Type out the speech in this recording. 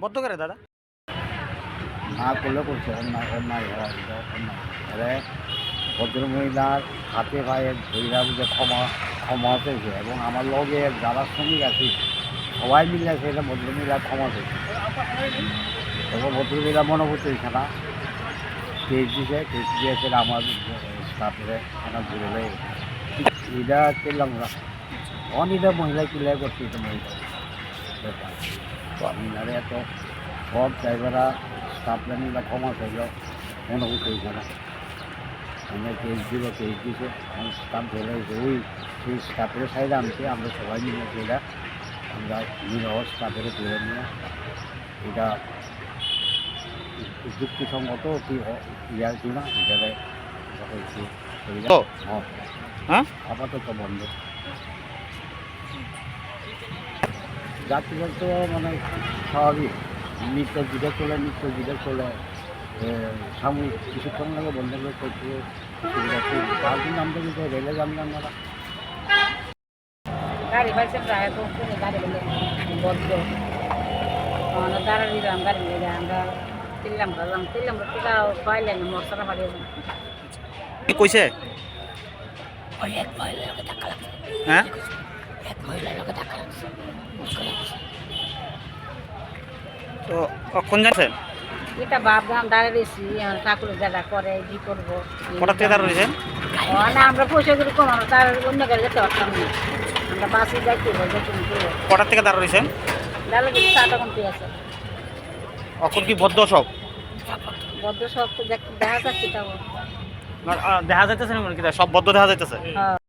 বদ্ধ করে দাদা। না করলে করছে অন্যায় অন্যায় অন্যায় ভদ্রমহিলার হাতে পায়ে ধৈরা বুঝে ক্ষমা ক্ষমা চেয়েছে এবং আমার লগে যারা শ্রমিক আছে সবাই মিলে সেটা ভদ্রমহিলা ক্ষমা চেয়েছে এবং ভদ্রমহিলা মনে করতেছে না কেস দিছে, কেস দিয়েছে আমার স্টাফের আমার ঘুরে এটা করলাম না। অনিটা মহিলা কিলাই করছে এটা মহিলা। তো আমি নারে এত সব ড্রাইভাররা স্টাফ মিলে ক্ষমা চাইল মনে করতে না আমরা কেস দিল, কেস দিছে। আমার স্টাফ ধরে ওই সেই স্টাফের সাইডে আনছে, আমরা সবাই মিলে সেটা আমরা নিরহ স্টাফের তুলে নিয়ে এটা যুক্তিসঙ্গত কি হ- ইয়া কি না তো? হ্যাঁ। হ্যাঁ? আপাতত বন্ধ। যাত্রীরা তো মানে স্বাভাবিক। নিত্য জিডে চলে নিত্য জিডে চলে সাময়িক কিছুক্ষণ লাগে বন্ধ করে করতে সুবিধা আমরা কিন্তু রেলে জানলাম না গাড়ি পাইছে প্রায় তো পুরো গাড়ি বলে বদ্ধ। আমরা দাঁড়া দিলাম গাড়ি নিয়ে আমরা তিনলাম করলাম। তিনলাম টিকা পাইলেন মশলা পাঠিয়ে কি কইছে? ওই এক মহিলার লোকে ধাক্কা লাগছে। হ্যাঁ? এক মহিলার লোকে ধাক্কা লাগছে। তো কখন যাচ্ছেন এটা ভাবলাম দাঁড়িয়ে দিয়েছি ঠাকুরের জায়গা করে কি করব? থেকে আমরা পয়সা করে কমানো তার অন্য গাড়ি যেতে পারতাম না। বাসে যাইতে হবে কটার থেকে দাঁড়া রয়েছেন? এখন কি বদ্ধ সব? বদ্ধ সব দেখ- যাচ্ছে দেখা যাইতেছে না মনে সব বদ্ধ দেখা যাইতেছে? হ্যাঁ।